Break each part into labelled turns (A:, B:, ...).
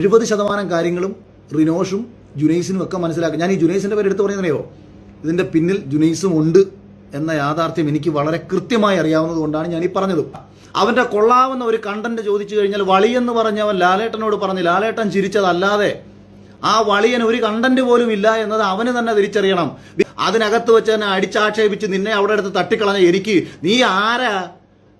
A: എഴുപത് ശതമാനം കാര്യങ്ങളും റിനോഷും ജുനൈസിനും ഒക്കെ മനസ്സിലാക്കും. ഞാൻ ഈ ജുനൈസിന്റെ പേര് എടുത്ത് പറയുന്നതയോ ഇതിന്റെ പിന്നിൽ ജുനൈസും ഉണ്ട് എന്ന യാഥാർത്ഥ്യം എനിക്ക് വളരെ കൃത്യമായി അറിയാവുന്നത് കൊണ്ടാണ് ഞാൻ ഈ പറഞ്ഞത്. അവന്റെ കൊള്ളാവുന്ന ഒരു കണ്ടന്റ് ചോദിച്ചു കഴിഞ്ഞാൽ വളിയെന്ന് പറഞ്ഞവൻ ലാലേട്ടനോട് പറഞ്ഞു ലാലേട്ടൻ ചിരിച്ചതല്ലാതെ ആ വളിയൻ ഒരു കണ്ടന്റ് പോലും ഇല്ല എന്നത് അവന് തന്നെ തിരിച്ചറിയണം. അതിനകത്ത് വെച്ച് തന്നെ അടിച്ചാക്ഷേപിച്ച് നിന്നെ അവിടെ അടുത്ത് തട്ടിക്കളഞ്ഞ എനിക്ക് നീ ആരാ?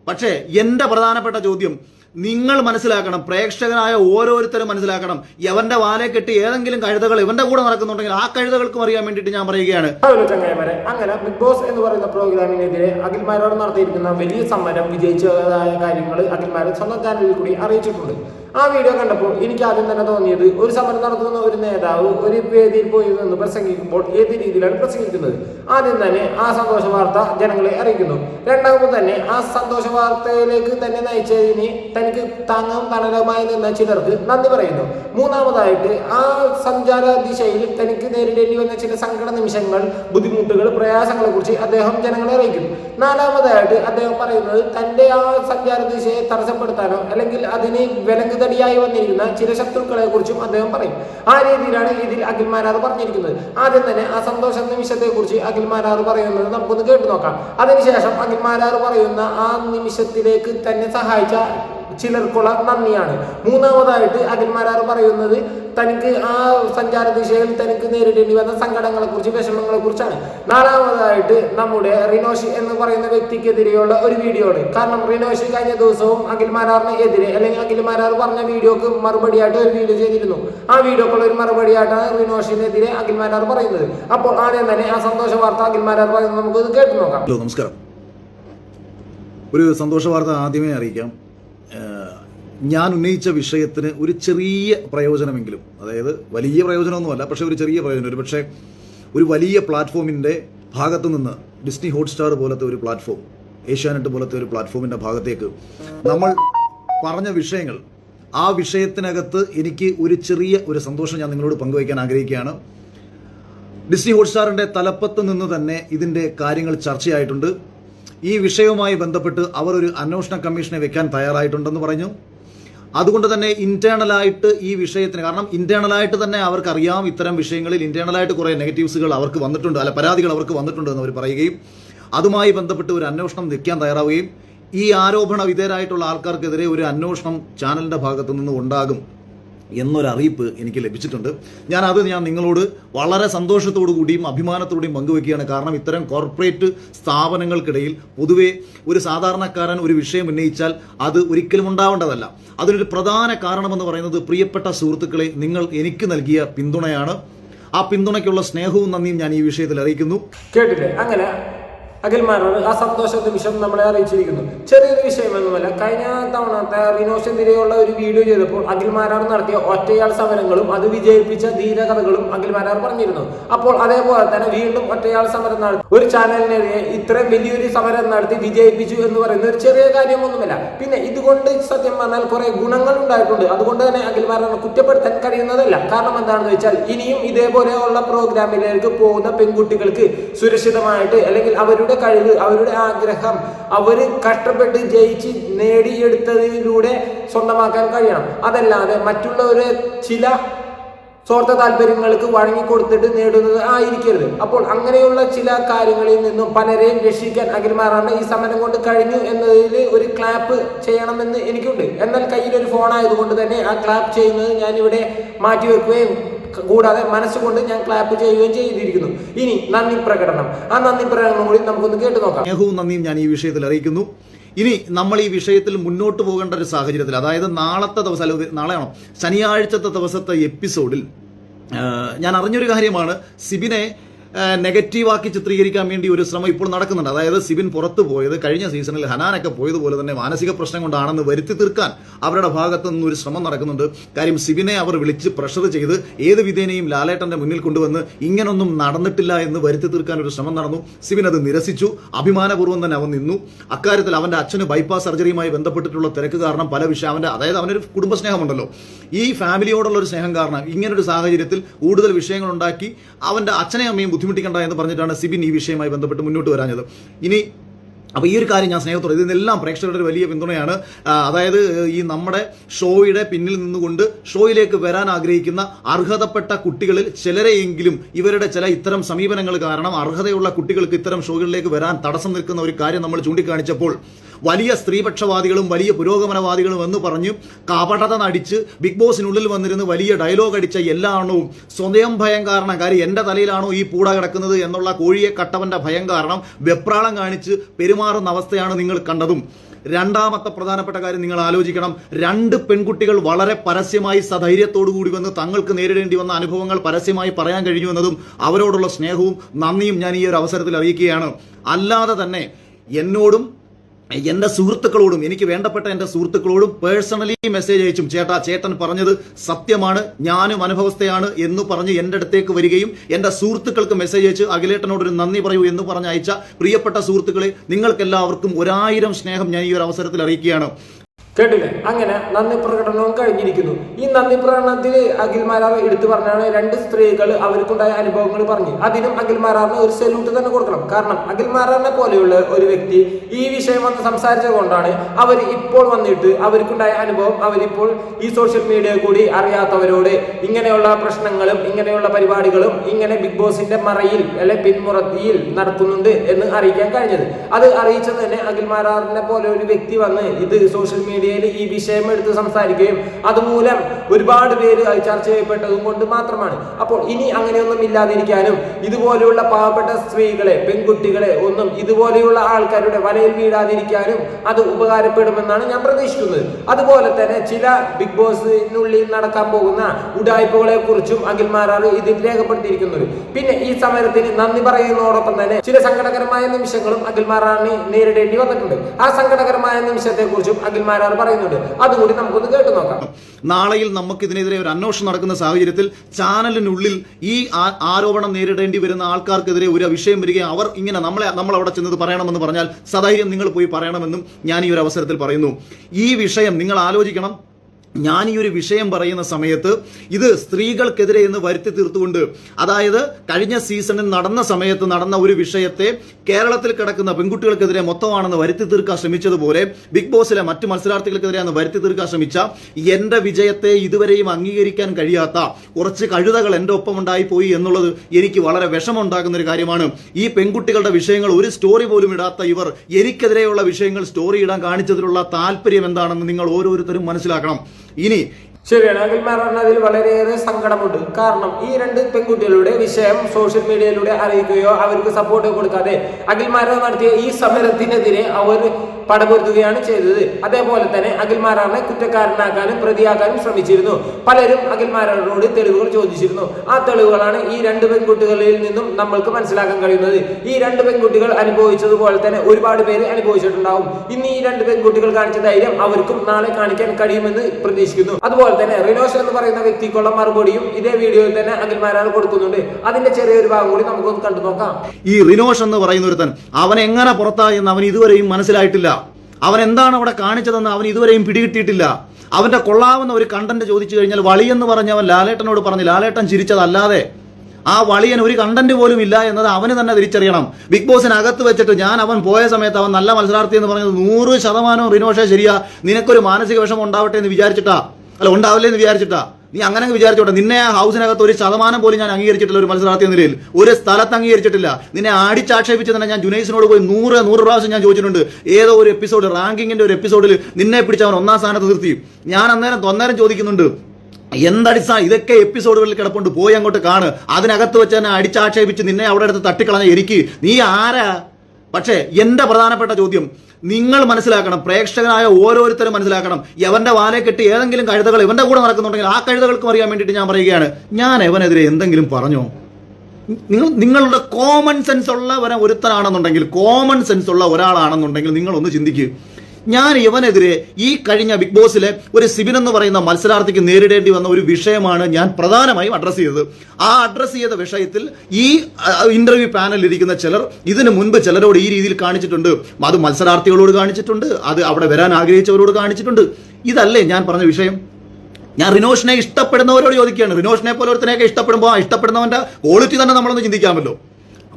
A: പക്ഷേ എന്റെ പ്രധാനപ്പെട്ട ചോദ്യം നിങ്ങൾ മനസ്സിലാക്കണം. പ്രേക്ഷകനായ ഓരോരുത്തരും മനസ്സിലാക്കണം. യവന്റെ വാലെ കെട്ടി ഏതെങ്കിലും കഴുതകൾ ഇവന്റെ കൂടെ നടക്കുന്നുണ്ടെങ്കിൽ ആ കഴുതകൾക്കും അറിയാൻ വേണ്ടിയിട്ട് ഞാൻ പറയുകയാണ്.
B: ചങ്ങായിമാരെ അങ്ങനെ ബിഗ് ബോസ് എന്ന് പറയുന്ന പ്രോഗ്രാമിനെതിരെ അഖിൽമാരോട് നടത്തിയിരിക്കുന്ന വലിയ സമരം വിജയിച്ചതായ കാര്യങ്ങൾ അഖിൽമാരെ സ്വന്തം ചാനലിൽ കൂടി അറിയിച്ചിട്ടുണ്ട്. ആ വീഡിയോ കണ്ടപ്പോൾ എനിക്ക് ആദ്യം തന്നെ തോന്നിയത് ഒരു സമരം നടത്തുന്ന ഒരു നേതാവ് ഒരു വേദിയിൽ പോയി നിന്ന് പ്രസംഗിക്കുമ്പോൾ ഏത് രീതിയിലാണ് പ്രസംഗിക്കുന്നത്? ആദ്യം തന്നെ ആ സന്തോഷ വാർത്ത ജനങ്ങളെ അറിയിക്കുന്നു. രണ്ടാമത് തന്നെ ആ സന്തോഷ വാർത്തയിലേക്ക് തന്നെ നയിച്ചതിന് തനിക്ക് താങ്ങും തണലുമായി നിന്ന ചിലർക്ക് നന്ദി പറയുന്നു. മൂന്നാമതായിട്ട് ആ സഞ്ചാര ദിശയിൽ തനിക്ക് നേരിടേണ്ടി വന്ന ചില സങ്കട നിമിഷങ്ങൾ ബുദ്ധിമുട്ടുകൾ പ്രയാസങ്ങളെ കുറിച്ച് അദ്ദേഹം ജനങ്ങളെ അറിയിക്കുന്നു. നാലാമതായിട്ട് അദ്ദേഹം പറയുന്നത് തന്റെ ആ സഞ്ചാര ദിശയെ തടസ്സപ്പെടുത്താനോ അല്ലെങ്കിൽ അതിന് വിലങ്ങുതടിയായി വന്നിരിക്കുന്ന ചില ശത്രുക്കളെ കുറിച്ചും അദ്ദേഹം പറയും. ആ രീതിയിലാണ് ഇതിൽ അഖിൽമാരാർ പറഞ്ഞിരിക്കുന്നത്. ആദ്യം തന്നെ ആ സന്തോഷ നിമിഷത്തെ കുറിച്ച് അഖിൽമാരാർ പറയുന്നത് നമുക്കൊന്ന് കേട്ടു നോക്കാം. അതിനുശേഷം അഖിൽമാരാർ പറയുന്ന ആ നിമിഷത്തിലേക്ക് തന്നെ സഹായിച്ച ചിലർക്കുള്ള നന്ദിയാണ്. മൂന്നാമതായിട്ട് അഖിൽമാരാർ പറയുന്നത് തനിക്ക് ആ സഞ്ചാര ദിശയിൽ തനിക്ക് നേരിടേണ്ടി വന്ന സങ്കടങ്ങളെ കുറിച്ച് വിഷമങ്ങളെ കുറിച്ചാണ് നാലാമതായിട്ട് നമ്മുടെ റിനോഷി എന്ന് പറയുന്ന വ്യക്തിക്കെതിരെയുള്ള ഒരു വീഡിയോ ആണ് കാരണം റിനോഷി കഴിഞ്ഞ ദിവസവും അഖിൽമാരാറിന് എതിരെ അല്ലെങ്കിൽ അഖിൽമാരാർ പറഞ്ഞ വീഡിയോക്ക് മറുപടിയായിട്ട് ഒരു വീഡിയോ ചെയ്തിരുന്നു. ആ വീഡിയോക്കുള്ള ഒരു മറുപടിയായിട്ടാണ് റിനോഷിനെതിരെ അഖിൽമാരാർ പറയുന്നത്. അപ്പോൾ ആദ്യം തന്നെ ആ സന്തോഷ വാർത്ത അഖിൽമാരാർ പറയുന്നത് നമുക്ക് കേട്ടു നോക്കാം.
A: ഹലോ നമസ്കാരം. ഒരു സന്തോഷ വാർത്ത ആദ്യമേ അറിയിക്കാം. ഞാൻ ഉന്നയിച്ച വിഷയത്തിന് ഒരു ചെറിയ പ്രയോജനമെങ്കിലും അതായത് വലിയ പ്രയോജനമൊന്നുമല്ല പക്ഷേ ഒരു ചെറിയ പ്രയോജനം ഒരു പക്ഷേ ഒരു വലിയ പ്ലാറ്റ്ഫോമിന്റെ ഭാഗത്തു നിന്ന് ഡിസ്നി ഹോട്ട്സ്റ്റാർ പോലത്തെ ഒരു പ്ലാറ്റ്ഫോം ഏഷ്യാനെറ്റ് പോലത്തെ ഒരു പ്ലാറ്റ്ഫോമിന്റെ ഭാഗത്തേക്ക് നമ്മൾ പറഞ്ഞ വിഷയങ്ങൾ ആ വിഷയത്തിനകത്ത് എനിക്ക് ഒരു ചെറിയ ഒരു സന്തോഷം ഞാൻ നിങ്ങളോട് പങ്കുവയ്ക്കാൻ ആഗ്രഹിക്കുകയാണ്. ഡിസ്നി ഹോട്ട്സ്റ്റാറിന്റെ തലപ്പത്ത് നിന്ന് തന്നെ ഇതിന്റെ കാര്യങ്ങൾ ചർച്ചയായിട്ടുണ്ട്. ഈ വിഷയവുമായി ബന്ധപ്പെട്ട് അവർ ഒരു അന്വേഷണ കമ്മീഷനെ വെക്കാൻ തയ്യാറായിട്ടുണ്ടെന്ന് പറഞ്ഞു. അതുകൊണ്ട് തന്നെ ഇന്റേണൽ ആയിട്ട് ഈ വിഷയത്തിന് കാരണം ഇന്റേണൽ ആയിട്ട് തന്നെ അവർക്ക് അറിയാം ഇത്തരം വിഷയങ്ങളിൽ ഇന്റേണൽ ആയിട്ട് കുറേ നെഗറ്റീവ്സുകൾ അവർക്ക് വന്നിട്ടുണ്ട് അല്ല പരാതികൾ അവർക്ക് വന്നിട്ടുണ്ട് എന്ന് അവർ പറയുകയും അതുമായി ബന്ധപ്പെട്ട് ഒരു അന്വേഷണം നിൽക്കാൻ തയ്യാറാവുകയും ഈ ആരോപണ വിധേയരായിട്ടുള്ള ആൾക്കാർക്കെതിരെ ഒരു അന്വേഷണം ചാനലിന്റെ ഭാഗത്തു നിന്ന് ഉണ്ടാകും. എന്നൊരറിയിപ്പ് എനിക്ക് ലഭിച്ചിട്ടുണ്ട്. ഞാൻ അത് ഞാൻ നിങ്ങളോട് വളരെ സന്തോഷത്തോടു കൂടിയും അഭിമാനത്തോടെയും പങ്കുവെക്കുകയാണ്. കാരണം ഇത്തരം കോർപ്പറേറ്റ് സ്ഥാപനങ്ങൾക്കിടയിൽ പൊതുവെ ഒരു സാധാരണക്കാരൻ ഒരു വിഷയം ഉന്നയിച്ചാൽ അത് ഒരിക്കലും ഉണ്ടാവേണ്ടതല്ല. അതിനൊരു പ്രധാന കാരണമെന്ന് പറയുന്നത് പ്രിയപ്പെട്ട സുഹൃത്തുക്കളെ നിങ്ങൾ എനിക്ക് നൽകിയ പിന്തുണയാണ്. ആ പിന്തുണയ്ക്കുള്ള സ്നേഹവും നന്ദിയും ഞാൻ ഈ വിഷയത്തിൽ അറിയിക്കുന്നു.
B: കേട്ടില്ലേ? അങ്ങനെ അഖിൽമാരാണ് ആ സന്തോഷ നിമിഷം നമ്മളെ അറിയിച്ചിരിക്കുന്നു. ചെറിയൊരു വിഷയമൊന്നുമല്ല. കഴിഞ്ഞ തവണത്തെ റിനോഷെതിരെയുള്ള ഒരു വീഡിയോ ചെയ്തപ്പോൾ അഖിൽമാരാർ നടത്തിയ ഒറ്റയാൾ സമരങ്ങളും അത് വിജയിപ്പിച്ച ധീരകഥകളും അഖിൽമാരാർ പറഞ്ഞിരുന്നു. അപ്പോൾ അതേപോലെ തന്നെ വീണ്ടും ഒറ്റയാൾ സമരം നടത്തി. ഒരു ചാനലിനെതിരെ ഇത്രയും വലിയൊരു സമരം നടത്തി വിജയിപ്പിച്ചു എന്ന് പറയുന്ന ഒരു ചെറിയ കാര്യമൊന്നുമല്ല. പിന്നെ ഇതുകൊണ്ട് സത്യം പറഞ്ഞാൽ കുറെ ഗുണങ്ങൾ ഉണ്ടായിട്ടുണ്ട്. അതുകൊണ്ട് തന്നെ അഖിൽമാരാണ് കുറ്റപ്പെടുത്താൻ കഴിയുന്നതല്ല. കാരണം എന്താണെന്ന് വെച്ചാൽ ഇനിയും ഇതേപോലെയുള്ള പ്രോഗ്രാമിലേക്ക് പോകുന്ന പെൺകുട്ടികൾക്ക് സുരക്ഷിതമായിട്ട് അല്ലെങ്കിൽ അവരുടെ കഴിവ് അവരുടെ ആഗ്രഹം. അവർ കഷ്ടപ്പെട്ട് ജയിച്ച് നേടിയെടുത്തതിലൂടെ സ്വന്തമാക്കാൻ കഴിയണം. അതല്ലാതെ മറ്റുള്ളവരെ ചില സ്വാർത്ഥ താല്പര്യങ്ങൾക്ക് വഴങ്ങിക്കൊടുത്തിട്ട് നേടുന്നത് ആയിരിക്കരുത്. അപ്പോൾ അങ്ങനെയുള്ള ചില കാര്യങ്ങളിൽ നിന്നും പലരെയും രക്ഷിക്കാൻ അഖിൽമാറാണ് ഈ സമരം കൊണ്ട് കഴിഞ്ഞു എന്നതിൽ ഒരു ക്ലാപ്പ് ചെയ്യണമെന്ന് എനിക്കുണ്ട്. എന്നാൽ കയ്യിൽ ഒരു ഫോൺ ആയതുകൊണ്ട് തന്നെ ആ ക്ലാപ്പ് ചെയ്യുന്നത് ഞാനിവിടെ മാറ്റിവെക്കുകയും കൂടാതെ മനസ്സുകൊണ്ട് ഞാൻ ക്ലാപ്പ് ചെയ്യുകയും ചെയ്തിരിക്കുന്നു. ഇനി നന്ദി പ്രകടനം. ആ നന്ദി പ്രകടനം കൂടി നമുക്കൊന്ന് കേട്ടു നോക്കാം.
A: സ്നേഹവും നന്ദിയും ഞാൻ ഈ വിഷയത്തിൽ അറിയിക്കുന്നു. ഇനി നമ്മൾ ഈ വിഷയത്തിൽ മുന്നോട്ട് പോകേണ്ട ഒരു സാഹചര്യത്തിൽ അതായത് നാളത്തെ ദിവസം അല്ലെങ്കിൽ നാളെയാണോ? ശനിയാഴ്ചത്തെ ദിവസത്തെ എപ്പിസോഡിൽ ഞാൻ അറിഞ്ഞൊരു കാര്യമാണ്. സിബിനെ നെഗറ്റീവാക്കി ചിത്രീകരിക്കാൻ വേണ്ടി ഒരു ശ്രമം ഇപ്പോൾ നടക്കുന്നുണ്ട്. അതായത് സിബിൻ പുറത്തു പോയത് കഴിഞ്ഞ സീസണിൽ ഹനാനൊക്കെ പോയതുപോലെ തന്നെ മാനസിക പ്രശ്നം കൊണ്ടാണെന്ന് വരുത്തി തീർക്കാൻ അവരുടെ ഭാഗത്തു നിന്ന് ഒരു ശ്രമം നടക്കുന്നുണ്ട്. കാര്യം സിബിനെ അവർ വിളിച്ച് പ്രഷർ ചെയ്ത് ഏത് വിധേനയും ലാലേട്ടന്റെ മുന്നിൽ കൊണ്ടുവന്ന് ഇങ്ങനൊന്നും നടന്നിട്ടില്ല എന്ന് വരുത്തി തീർക്കാൻ ഒരു ശ്രമം നടന്നു. സിബിൻ അത് നിരസിച്ചു. അഭിമാനപൂർവം തന്നെ അവൻ നിന്നു. അക്കാര്യത്തിൽ അവന്റെ അച്ഛന് ബൈപ്പാസ് സർജറിയുമായി ബന്ധപ്പെട്ടിട്ടുള്ള തിരക്ക് കാരണം പല വിഷയം അവന്റെ അതായത് അവനൊരു കുടുംബ സ്നേഹമുണ്ടല്ലോ ഈ ഫാമിലിയോടുള്ള ഒരു സ്നേഹം കാരണം ഇങ്ങനൊരു സാഹചര്യത്തിൽ കൂടുതൽ വിഷയങ്ങൾ ഉണ്ടാക്കി അവന്റെ അച്ഛനെയും അമ്മയും ബുദ്ധിമുട്ടിക്കണ്ട എന്ന് പറഞ്ഞിട്ടാണ് സിബിൻ ഈ വിഷയവുമായി ബന്ധപ്പെട്ട് മുന്നോട്ട് വരാഞ്ഞത്. ഇനി അപ്പോൾ ഈ ഒരു കാര്യം ഞാൻ സ്നേഹത്തോടെ ഇതിനെല്ലാം പ്രേക്ഷകരുടെ വലിയ പിന്തുണയാണ്. അതായത് ഈ നമ്മുടെ ഷോയുടെ പിന്നിൽ നിന്നുകൊണ്ട് ഷോയിലേക്ക് വരാൻ ആഗ്രഹിക്കുന്ന അർഹതപ്പെട്ട കുട്ടികളിൽ ചിലരെയെങ്കിലും ഇവരുടെ ചില ഇത്തരം സമീപനങ്ങൾ കാരണം അർഹതയുള്ള കുട്ടികൾക്ക് ഇത്തരം ഷോകളിലേക്ക് വരാൻ തടസ്സം നിൽക്കുന്ന ഒരു കാര്യം നമ്മൾ ചൂണ്ടിക്കാണിച്ചപ്പോൾ വലിയ സ്ത്രീപക്ഷവാദികളും വലിയ പുരോഗമനവാദികളും എന്ന് പറഞ്ഞ് കപടത നടിച്ച് ബിഗ് ബോസിനുള്ളിൽ വന്നിരുന്ന് വലിയ ഡയലോഗ് അടിച്ച എല്ലാ എണ്ണവും സ്വയം ഭയം കാരണം കാര്യം എന്റെ തലയിലാണോ ഈ പൂട കിടക്കുന്നത് എന്നുള്ള കോഴിയെ കട്ടവന്റെ ഭയം കാരണം വെപ്രാളം കാണിച്ച് പെരുമാറുന്ന അവസ്ഥയാണ് നിങ്ങൾ കണ്ടതും. രണ്ടാമത്തെ പ്രധാനപ്പെട്ട കാര്യം നിങ്ങൾ ആലോചിക്കണം. രണ്ട് പെൺകുട്ടികൾ വളരെ പരസ്യമായി സധൈര്യത്തോടു കൂടി വന്ന് തങ്ങൾക്ക് നേരിടേണ്ടി വന്ന അനുഭവങ്ങൾ പരസ്യമായി പറയാൻ കഴിഞ്ഞു എന്നതും അവരോടുള്ള സ്നേഹവും നന്ദിയും ഞാൻ ഈ ഒരു അവസരത്തിൽ അറിയിക്കുകയാണ്. അല്ലാതെ തന്നെ എന്നോടും എന്റെ സുഹൃത്തുക്കളോടും എനിക്ക് വേണ്ടപ്പെട്ട എന്റെ സുഹൃത്തുക്കളോടും പേഴ്സണലി മെസ്സേജ് അയച്ചും. ചേട്ടാ ചേട്ടൻ പറഞ്ഞത് സത്യമാണ് ഞാനും അനുഭവസ്ഥയാണ് എന്ന് പറഞ്ഞ് എന്റെ അടുത്തേക്ക് വരികയും എന്റെ സുഹൃത്തുക്കൾക്ക് മെസ്സേജ് അയച്ച് അഖിലേട്ടനോട് ഒരു നന്ദി പറയൂ എന്ന് പറഞ്ഞ് അയച്ച പ്രിയപ്പെട്ട സുഹൃത്തുക്കളെ നിങ്ങൾക്കെല്ലാവർക്കും ഒരായിരം സ്നേഹം ഞാൻ ഈ ഒരു അവസരത്തിൽ അറിയിക്കുകയാണ്.
B: കേട്ടില്ലേ? അങ്ങനെ നന്ദി പ്രകടനവും കഴിഞ്ഞിരിക്കുന്നു. ഈ നന്ദി പ്രകടനത്തിൽ അഖിൽ മാരാർ എടുത്തു പറഞ്ഞാണ് രണ്ട് സ്ത്രീകൾ അവർക്കുണ്ടായ അനുഭവങ്ങൾ പറഞ്ഞു. അതിനും അഖിൽ മാരാറിന് ഒരു സല്യൂട്ട് തന്നെ കൊടുക്കണം. കാരണം അഖിൽ മാരാറിനെ പോലെയുള്ള ഒരു വ്യക്തി ഈ വിഷയം വന്ന് സംസാരിച്ചത് കൊണ്ടാണ് അവർ ഇപ്പോൾ വന്നിട്ട് അവർക്കുണ്ടായ അനുഭവം അവരിപ്പോൾ ഈ സോഷ്യൽ മീഡിയ കൂടി അറിയാത്തവരോട് ഇങ്ങനെയുള്ള പ്രശ്നങ്ങളും ഇങ്ങനെയുള്ള പരിപാടികളും ഇങ്ങനെ ബിഗ് ബോസിന്റെ മറയിൽ അല്ലെ പിന്മുറത്തിയിൽ നടക്കുന്നുണ്ട് എന്ന് അറിയിക്കാൻ കഴിഞ്ഞത്. അത് അറിയിച്ചത് തന്നെ അഖിൽ മാരാറിനെ പോലെ ഒരു വ്യക്തി വന്ന് ഇത് സോഷ്യൽ മീഡിയയിൽ ഈ വിഷയം എടുത്ത് സംസാരിക്കുകയും അതുമൂലം ഒരുപാട് പേര് ചർച്ച ചെയ്യപ്പെട്ടതും കൊണ്ട് മാത്രമാണ്. അപ്പോൾ ഇനി അങ്ങനെയൊന്നും ഇല്ലാതിരിക്കാനും ഇതുപോലെയുള്ള പാവപ്പെട്ട സ്ത്രീകളെ പെൺകുട്ടികളെ ഒന്നും ഇതുപോലെയുള്ള ആൾക്കാരുടെ വലയിൽ വീഴാതിരിക്കാനും അത് ഉപകാരപ്പെടുമെന്നാണ് ഞാൻ പ്രതീക്ഷിക്കുന്നത്. അതുപോലെ തന്നെ ചില ബിഗ് ബോസിനുള്ളിൽ നടക്കാൻ പോകുന്ന ഉടായ്പകളെ കുറിച്ചും അഖിൽ മാരാർ ഇതിൽ രേഖപ്പെടുത്തിയിരിക്കുന്നത്. പിന്നെ ഈ സമരത്തിന് നന്ദി പറയുന്നതോടൊപ്പം തന്നെ ചില സങ്കടകരമായ നിമിഷങ്ങളും അഖിൽ മാറാറിന് നേരിടേണ്ടി വന്നിട്ടുണ്ട്. ആ സങ്കടകരമായ നിമിഷത്തെ കുറിച്ചും അഖിൽ മാരാർ പറയുന്നുണ്ട്. അതുകൂടി നമുക്കൊന്ന് കേട്ടു നോക്കാം.
A: നാളെയിൽ നമുക്ക് ഇതിനെതിരെ ഒരു അന്വേഷണം നടക്കുന്ന സാഹചര്യത്തിൽ ചാനലിനുള്ളിൽ ഈ ആരോപണം നേരിടേണ്ടി വരുന്ന ആൾക്കാർക്കെതിരെ ഒരു വിഷയം വരികയും അവർ ഇങ്ങനെ നമ്മളെ നമ്മൾ അവിടെ ചെന്നത് പറയണമെന്ന് പറഞ്ഞാൽ സധൈര്യം നിങ്ങൾ പോയി പറയണമെന്നും ഞാൻ ഈ ഒരു അവസരത്തിൽ പറയുന്നു. ഈ വിഷയം നിങ്ങൾ ആലോചിക്കണം. ഞാൻ ഈ ഒരു വിഷയം പറയുന്ന സമയത്ത് ഇത് സ്ത്രീകൾക്കെതിരെ എന്ന് വരുത്തി തീർത്തുകൊണ്ട് അതായത് കഴിഞ്ഞ സീസണിൽ നടന്ന സമയത്ത് നടന്ന ഒരു വിഷയത്തെ കേരളത്തിൽ കിടക്കുന്ന പെൺകുട്ടികൾക്കെതിരെ മൊത്തമാണെന്ന് വരുത്തി തീർക്കാൻ ശ്രമിച്ചതുപോലെ ബിഗ് ബോസിലെ മറ്റു മത്സരാർത്ഥികൾക്കെതിരെയാണ് വരുത്തി തീർക്കാൻ ശ്രമിച്ച എന്റെ വിജയത്തെ ഇതുവരെയും അംഗീകരിക്കാൻ കഴിയാത്ത കുറച്ച് കഴുതകൾ എന്റെ ഒപ്പം ഉണ്ടായിപ്പോയി എന്നുള്ളത് എനിക്ക് വളരെ വിഷമമുണ്ടാകുന്ന ഒരു കാര്യമാണ്. ഈ പെൺകുട്ടികളുടെ വിഷയങ്ങൾ ഒരു സ്റ്റോറി പോലും ഇടാത്ത ഇവർ എനിക്കെതിരെയുള്ള വിഷയങ്ങൾ സ്റ്റോറി ഇടാൻ കാണിച്ചതിലുള്ള താല്പര്യം എന്താണെന്ന് നിങ്ങൾ ഓരോരുത്തരും മനസ്സിലാക്കണം. ഇനി
B: ശരിയാണ്. അഖിൽമാരാറിന് അതിൽ വളരെയേറെ സങ്കടമുണ്ട്. കാരണം ഈ രണ്ട് പെൺകുട്ടികളുടെ വിഷയം സോഷ്യൽ മീഡിയയിലൂടെ അറിയിക്കുകയോ അവർക്ക് സപ്പോർട്ട് കൊടുക്കാതെ അഖിൽമാരാർ നടത്തിയ ഈ സമരത്തിനെതിരെ അവർ പടപൊരുത്തുകയാണ് ചെയ്തത്. അതേപോലെ തന്നെ അഖിൽമാരാറിനെ കുറ്റക്കാരനാക്കാനും പ്രതിയാക്കാനും ശ്രമിച്ചിരുന്നു. പലരും അഖിൽമാരാറിനോട് തെളിവുകൾ ചോദിച്ചിരുന്നു. ആ തെളിവുകളാണ് ഈ രണ്ട് പെൺകുട്ടികളിൽ നിന്നും നമ്മൾക്ക് മനസ്സിലാക്കാൻ കഴിയുന്നത്. ഈ രണ്ട് പെൺകുട്ടികൾ അനുഭവിച്ചതുപോലെ തന്നെ ഒരുപാട് പേര് അനുഭവിച്ചിട്ടുണ്ടാവും. ഇന്ന് ഈ രണ്ട് പെൺകുട്ടികൾ കാണിച്ച ധൈര്യം അവർക്കും നാളെ കാണിക്കാൻ കഴിയുമെന്ന് പ്രതീക്ഷിക്കുന്നു. അതുപോലെ തന്നെ റിനോഷ് എന്ന് പറയുന്ന വ്യക്തിക്കുള്ള മറുപടിയും ഇതേ വീഡിയോയിൽ തന്നെ അഖിൽമാരാർ കൊടുക്കുന്നുണ്ട്. അതിന്റെ ചെറിയൊരു ഭാഗം കൂടി നമുക്കൊന്ന് കണ്ടു നോക്കാം.
A: ഈ റിനോഷ് എന്ന് പറയുന്ന ഒരുത്തൻ അവൻ എങ്ങനെ പുറത്തായെന്ന് അവൻ ഇതുവരെയും മനസ്സിലായിട്ടില്ല. അവൻ എന്താണ് അവിടെ കാണിച്ചതെന്ന് അവൻ ഇതുവരെയും പിടികിട്ടിയിട്ടില്ല. അവന്റെ കൊള്ളാവുന്ന ഒരു കണ്ടന്റ് ചോദിച്ചു കഴിഞ്ഞാൽ വളിയെന്ന് പറഞ്ഞ് അവൻ ലാലേട്ടനോട് പറഞ്ഞു ലാലേട്ടൻ ചിരിച്ചതല്ലാതെ ആ വളിയൻ ഒരു കണ്ടന്റ് പോലും ഇല്ല എന്നത് അവന് തന്നെ തിരിച്ചറിയണം. ബിഗ് ബോസിനകത്ത് വെച്ചിട്ട് ഞാൻ അവൻ പോയ സമയത്ത് അവൻ നല്ല മത്സരാർത്ഥി എന്ന് പറഞ്ഞത് നൂറ് ശതമാനവും റിനോഷ ശരിയാ. നിനക്കൊരു മാനസിക വിഷമം ഉണ്ടാവട്ടെ എന്ന് വിചാരിച്ചിട്ടാ. അല്ല ഉണ്ടാവില്ലെന്ന് വിചാരിച്ചിട്ടാ. നീ അങ്ങനെ അങ്ങ് വിചാരിച്ചോട്ടെ. നിന്നെ ആ ഹൗസിനകത്ത് ഒരു ശതമാനം പോലും ഞാൻ അംഗീകരിച്ചിട്ടില്ല ഒരു മത്സരാർത്ഥി എന്ന നിലയിൽ. ഒരു സ്ഥലത്ത് അംഗീകരിച്ചിട്ടില്ല. നിന്നെ അടിച്ചാക്ഷേപിച്ച് തന്നെ ഞാൻ ജുനൈസിനോട് പോയി നൂറ് നൂറ് പ്രാവശ്യം ഞാൻ ചോദിച്ചിട്ടുണ്ട്. ഏതോ ഒരു എപ്പിസോഡ് റാങ്കിങ്ങിന്റെ ഒരു എപ്പിസോഡിൽ നിന്നെ പിടിച്ച് അവൻ ഒന്നാം സ്ഥാനത്ത് നിർത്തി. ഞാൻ അന്നേരം തൊന്നേരം ചോദിക്കുന്നുണ്ട് എന്തടിസ്ഥാനം ഇതൊക്കെ എപ്പിസോഡുകളിൽ കിടപ്പുണ്ട്. പോയി അങ്ങോട്ട് കാണ്. അതിനകത്ത് വെച്ച് തന്നെ അടിച്ചാക്ഷേപിച്ച് നിന്നെ അവിടെ അടുത്ത് തട്ടിക്കളഞ്ഞ എനിക്ക്. നീ ആരാ? പക്ഷേ എന്റെ പ്രധാനപ്പെട്ട ചോദ്യം നിങ്ങൾ മനസ്സിലാക്കണം. പ്രേക്ഷകനായ ഓരോരുത്തരും മനസ്സിലാക്കണം. എവന്റെ വാലെ കെട്ടി ഏതെങ്കിലും കഴുതകൾ ഇവന്റെ കൂടെ നടക്കുന്നുണ്ടെങ്കിൽ ആ കഴുതകൾക്കും അറിയാൻ വേണ്ടിയിട്ട് ഞാൻ പറയുകയാണ്. ഞാൻ എവനെതിരെ എന്തെങ്കിലും പറഞ്ഞോ? നിങ്ങൾ നിങ്ങളുടെ കോമൺ സെൻസ് ഉള്ളവരെ ഒരുത്തനാണെന്നുണ്ടെങ്കിൽ കോമൺ സെൻസ് ഉള്ള ഒരാളാണെന്നുണ്ടെങ്കിൽ നിങ്ങളൊന്ന് ചിന്തിക്കുക ഞാൻ ഇവനെതിരെ ഈ കഴിഞ്ഞ ബിഗ് ബോസിലെ ഒരു സിബിൻ എന്ന് പറയുന്ന മത്സരാർത്ഥിക്ക് നേരിടേണ്ടി വന്ന ഒരു വിഷയമാണ് ഞാൻ പ്രധാനമായും അഡ്രസ്സ് ചെയ്തത്. ആ അഡ്രസ്സ് ചെയ്ത വിഷയത്തിൽ ഈ ഇന്റർവ്യൂ പാനലിൽ ഇരിക്കുന്ന ചിലർ ഇതിനു മുൻപ് ചിലരോട് ഈ രീതിയിൽ കാണിച്ചിട്ടുണ്ട്. അത് മത്സരാർത്ഥികളോട് കാണിച്ചിട്ടുണ്ട്. അത് അവിടെ വരാൻ ആഗ്രഹിച്ചവരോട് കാണിച്ചിട്ടുണ്ട്. ഇതല്ലേ ഞാൻ പറഞ്ഞ വിഷയം? ഞാൻ റിനോഷിനെ ഇഷ്ടപ്പെടുന്നവരോട് ചോദിക്കുകയാണ്. റിനോഷിനെ പോലെ ഒരുത്തനെയൊക്കെ ഇഷ്ടപ്പെടുമ്പോൾ ആ ഇഷ്ടപ്പെടുന്നവന്റെ ക്വാളിറ്റി തന്നെ നമ്മളൊന്ന് ചിന്തിക്കാമല്ലോ.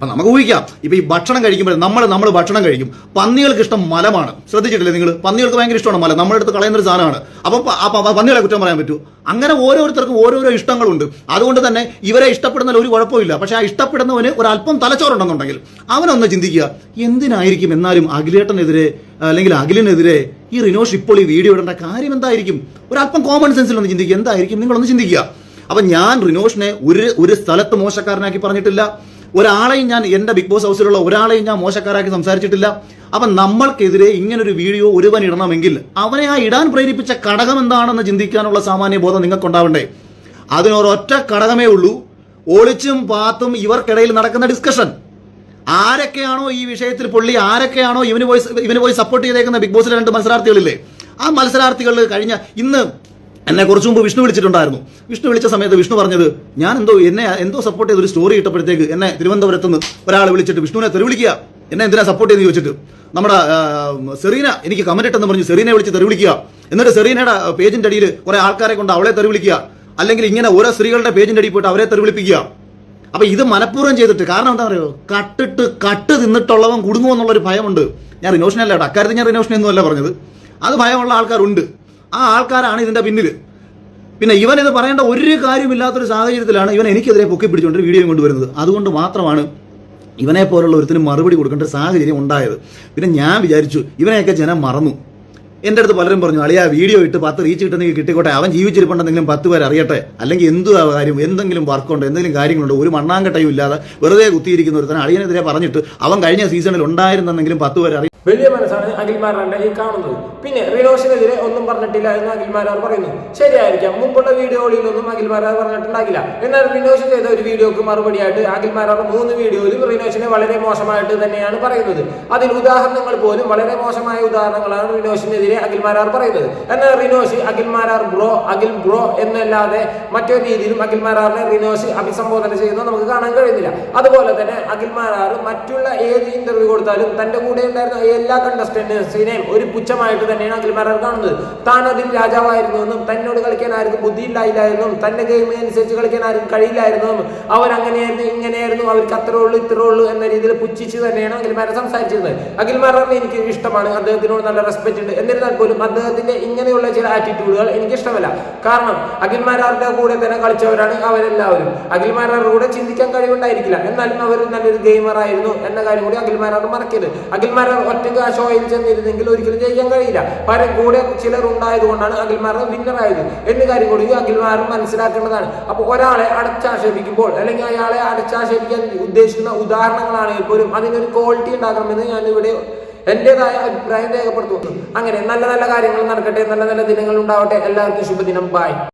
A: അപ്പൊ നമുക്ക് ഊഹിക്കാം. ഇപ്പൊ ഈ ഭക്ഷണം കഴിക്കുമ്പോൾ നമ്മൾ നമ്മൾ ഭക്ഷണം കഴിക്കും. പന്നികൾക്ക് ഇഷ്ടം മലമാണ്. ശ്രദ്ധിച്ചിട്ടില്ലേ നിങ്ങൾ? പന്നികൾക്ക് ഭയങ്കര ഇഷ്ടമാണ് മല. നമ്മുടെ അടുത്ത് കളയുന്ന ഒരു സാധനമാണ്. അപ്പൊ പന്നികളെ കുറ്റം പറയാൻ പറ്റൂ. അങ്ങനെ ഓരോരുത്തർക്കും ഓരോരോ ഇഷ്ടങ്ങളുണ്ട്. അതുകൊണ്ട് തന്നെ ഇവരെ ഇഷ്ടപ്പെടുന്നതിൽ ഒരു കുഴപ്പമില്ല. പക്ഷെ ആ ഇഷ്ടപ്പെടുന്നവന് ഒരല്പം തലച്ചോറുണ്ടെന്നുണ്ടെങ്കിൽ അവനൊന്ന് ചിന്തിക്കുക എന്തിനായിരിക്കും എന്നാലും അഖിലേട്ടനെതിരെ അല്ലെങ്കിൽ അഖിലിനെതിരെ ഈ റിനോഷ് ഇപ്പോൾ ഈ വീഡിയോ ഇടേണ്ട കാര്യം എന്തായിരിക്കും? ഒരല്പം കോമൺ സെൻസിൽ ഒന്ന് ചിന്തിക്കുക. എന്തായിരിക്കും? നിങ്ങളൊന്ന് ചിന്തിക്കുക. അപ്പൊ ഞാൻ റിനോഷിനെ ഒരു ഒരു സ്ഥലത്ത് മോശക്കാരനാക്കി പറഞ്ഞിട്ടില്ല. ഒരാളെയും ഞാൻ എന്റെ ബിഗ് ബോസ് ഹൗസിലുള്ള ഒരാളെയും ഞാൻ മോശക്കാരാക്കി സംസാരിച്ചിട്ടില്ല. അപ്പം നമ്മൾക്കെതിരെ ഇങ്ങനൊരു വീഡിയോ ഒരുവൻ ഇടണമെങ്കിൽ അവനെ ആ ഇടാൻ പ്രേരിപ്പിച്ച ഘടകം എന്താണെന്ന് ചിന്തിക്കാനുള്ള സാമാന്യ ബോധം നിങ്ങൾക്കുണ്ടാവണ്ടേ? അതിനൊരൊറ്റ ഘടകമേ ഉള്ളൂ. ഒളിച്ചും പാത്തും ഇവർക്കിടയിൽ നടക്കുന്ന ഡിസ്കഷൻ ആരൊക്കെയാണോ ഈ വിഷയത്തിൽ പൊള്ളി? ആരൊക്കെയാണോ ഇവന് പോയി ഇവന് പോയി സപ്പോർട്ട് ചെയ്തേക്കുന്ന ബിഗ് ബോസിലെ രണ്ട് മത്സരാർത്ഥികളില്ലേ? ആ മത്സരാർത്ഥികൾ കഴിഞ്ഞ ഇന്ന് എന്നെ കുറച്ചു മുമ്പ് വിഷ്ണു വിളിച്ചിട്ടുണ്ടായിരുന്നു. വിഷ്ണു വിളിച്ച സമയത്ത് വിഷ്ണു പറഞ്ഞത് ഞാൻ എന്തോ എന്നെ എന്തോ സപ്പോർട്ട് ചെയ്ത ഒരു സ്റ്റോറി ഇട്ടപ്പോഴത്തേക്ക് എന്നെ തിരുവനന്തപുരത്ത് നിന്ന് ഒരാളെ വിളിച്ചിട്ട് വിഷ്ണുവിനെ തെരുവിളിക്കുക എന്നെ എന്തിനാ സപ്പോർട്ട് ചെയ്ത് ചോദിച്ചിട്ട്. നമ്മുടെ സെറീന എനിക്ക് കമന്റ് ഇട്ടെന്ന് പറഞ്ഞു സെറീനെ വിളിച്ച് തെരുവിളിക്കുക എന്നിട്ട് സെറീനയുടെ പേജിന്റെ അടിയിൽ കുറെ ആൾക്കാരെ കൊണ്ട് അവളെ തെരുവിളിക്കുക അല്ലെങ്കിൽ ഇങ്ങനെ ഓരോ സ്ത്രീകളുടെ പേജിന്റെ അടിയിൽ പോയിട്ട് അവരെ തെരുവിളിപ്പിക്കുക അപ്പൊ ഇത് മനഃപൂർവം ചെയ്തിട്ട് കാരണം എന്താ പറയുക കട്ടിട്ട് കട്ട് തിന്നിട്ടുള്ളവൻ കുടുങ്ങുമെന്നുള്ളൊരു ഭയമുണ്ട്. ഞാൻ റിനോഷനല്ല അക്കാര്യത്തിൽ ഞാൻ റിനോഷനെ ഒന്നും അല്ല പറഞ്ഞത്. അത് ഭയമുള്ള ആൾക്കാരുണ്ട്. ആ ആൾക്കാരാണ് ഇതിന്റെ പിന്നിൽ പിന്നെ ഇവൻ ഇത് പറയേണ്ട ഒരു കാര്യമില്ലാത്തൊരു സാഹചര്യത്തിലാണ് ഇവൻ എനിക്കെതിരെ പൊക്കി പിടിച്ചുകൊണ്ട് വീഡിയോ കൊണ്ടുവരുന്നത്. അതുകൊണ്ട് മാത്രമാണ് ഇവനെ പോലുള്ള ഒരുത്തിന് മറുപടി കൊടുക്കേണ്ട സാഹചര്യം ഉണ്ടായത്. പിന്നെ ഞാൻ വിചാരിച്ചു ഇവനെയൊക്കെ ജനം മറന്നു. എന്റെ അടുത്ത് പലരും പറഞ്ഞു അളിയ വീഡിയോ ഇട്ട് പത്ത് റീച്ച് കിട്ടുന്നെങ്കിൽ കിട്ടിക്കോട്ടെ. അവൻ ജീവിച്ചിരിപ്പുണ്ടെന്നെങ്കിലും പത്ത് പേര് അറിയട്ടെ. അല്ലെങ്കിൽ എന്തു കാര്യം എന്തെങ്കിലും വർക്കുണ്ട് എന്തെങ്കിലും കാര്യങ്ങളുണ്ട് ഒരു മണ്ണാങ്കട്ടയും ഇല്ലാതെ വെറുതെ കുത്തിയിരിക്കുന്ന ഒരുത്തനെ അളിയനെതിരെ പറഞ്ഞിട്ട് അവൻ കഴിഞ്ഞ സീസണിൽ ഉണ്ടായിരുന്നെങ്കിലും പത്ത് പേര് അറിയാം
B: വലിയ മനസ്സാണ് അഖിൽമാരാന്റെ ഈ കാണുന്നത്. പിന്നെ റിനോഷിനെതിരെ ഒന്നും പറഞ്ഞിട്ടില്ല എന്ന് അഖിൽമാരാർ പറയുന്നു. ശരിയായിരിക്കാം മുമ്പുള്ള വീഡിയോകളിലൊന്നും അഖിൽമാരാർ പറഞ്ഞിട്ടുണ്ടാകില്ല. എന്നാൽ റിനോഷൻ ചെയ്ത ഒരു വീഡിയോക്ക് മറുപടിയായിട്ട് അഖിൽമാരാർ മൂന്ന് വീഡിയോയിലും റിനോഷിനെ വളരെ മോശമായിട്ട് തന്നെയാണ് പറയുന്നത്. അതിൽ ഉദാഹരണങ്ങൾ പോലും വളരെ മോശമായ ഉദാഹരണങ്ങളാണ് റിനോഷിനെതിരെ അഖിൽമാരാർ പറയുന്നത്? എന്നാൽ റിനോഷ് അഖിൽമാരാർ ബ്രോ അഖിൽ ബ്രോ എന്നല്ലാതെ മറ്റൊരു രീതിയിലും അഖിൽമാരാറിനെ റിനോഷ് അഭിസംബോധന ചെയ്യുന്നത് നമുക്ക് കാണാൻ കഴിയുന്നില്ല. അതുപോലെ തന്നെ അഖിൽമാരാർ മറ്റുള്ള ഏത് ഇന്റർവ്യൂ കൊടുത്താലും തന്റെ കൂടെ ഉണ്ടായിരുന്ന എല്ലാ കണ്ടസ്റ്റന്റ്സിനെയും ഒരു പുച്ഛമായിട്ട് തന്നെയാണ് അഖിൽമാരാർ കാണുന്നത്. താൻ അതിൽ രാജാവായിരുന്നു എന്നും തന്നോട് കളിക്കാൻ ആർക്കും ബുദ്ധിയില്ലായില്ല എന്നും തന്റെ ഗെയിം അനുസരിച്ച് കളിക്കാൻ ആർക്കും കഴിയില്ലായിരുന്നു അങ്ങനെയായിരുന്നു ഇങ്ങനെയായിരുന്നു അവർക്ക് അത്രേ ഉള്ളൂ ഇത്രേ ഉള്ളൂ എന്ന രീതിയിൽ പുച്ഛിച്ച് തന്നെയാണ് അഖിൽമാരെ സംസാരിച്ചിരുന്നത്. അഖിൽമാരാറിനെ എനിക്ക് ഇഷ്ടമാണ് അദ്ദേഹത്തിനോട് നല്ല റെസ്പെക്ട് ഉണ്ട് എന്നിരുന്നാൽ പോലും അദ്ദേഹത്തിന്റെ ഇങ്ങനെയുള്ള ചില ആറ്റിറ്റ്യൂഡുകൾ എനിക്ക് ഇഷ്ടമല്ല കാരണം അഖിൽമാരാറിന്റെ കൂടെ തന്നെ കളിച്ചവരാണ് അവരെല്ലാവരും. അഖിൽമാരാറുടെ കൂടെ ചിന്തിക്കാൻ കഴിവുണ്ടായിരിക്കില്ല. എന്നാലും അവർ നല്ലൊരു ഗെയിമർ ആയിരുന്നു എന്ന കാര്യം കൂടി അഖിൽമാരാർ മറക്കരുത് അഖിൽമാരാർ ഒറ്റയ്ക്ക് ആ ഷോയിൽ ചെന്നിരുന്നെങ്കിൽ ഒരിക്കലും ജയിക്കാൻ കഴിയില്ല. പല കൂടെ ചിലർ ഉണ്ടായതുകൊണ്ടാണ് അഖിൽമാരാർ വിന്നർ ആയത്. എന്ന കാര്യം കൂടി അഖിൽമാരും മനസ്സിലാക്കേണ്ടതാണ്. അപ്പോൾ ഒരാളെ അടച്ചാക്ഷേപിക്കുമ്പോൾ അല്ലെങ്കിൽ അയാളെ അടച്ചാക്ഷേപിക്കാൻ ഉദ്ദേശിക്കുന്ന ഉദാഹരണങ്ങളാണെങ്കിൽ പോലും അതിനൊരു ക്വാളിറ്റി ഉണ്ടാകണമെന്ന് ഞാൻ ഇവിടെ എന്റേതായ അഭിപ്രായം രേഖപ്പെടുത്തുന്നു. അങ്ങനെ നല്ല നല്ല കാര്യങ്ങൾ നടക്കട്ടെ നല്ല നല്ല ദിനങ്ങൾ ഉണ്ടാവട്ടെ. എല്ലാവർക്കും ശുഭദിനം. ബായ്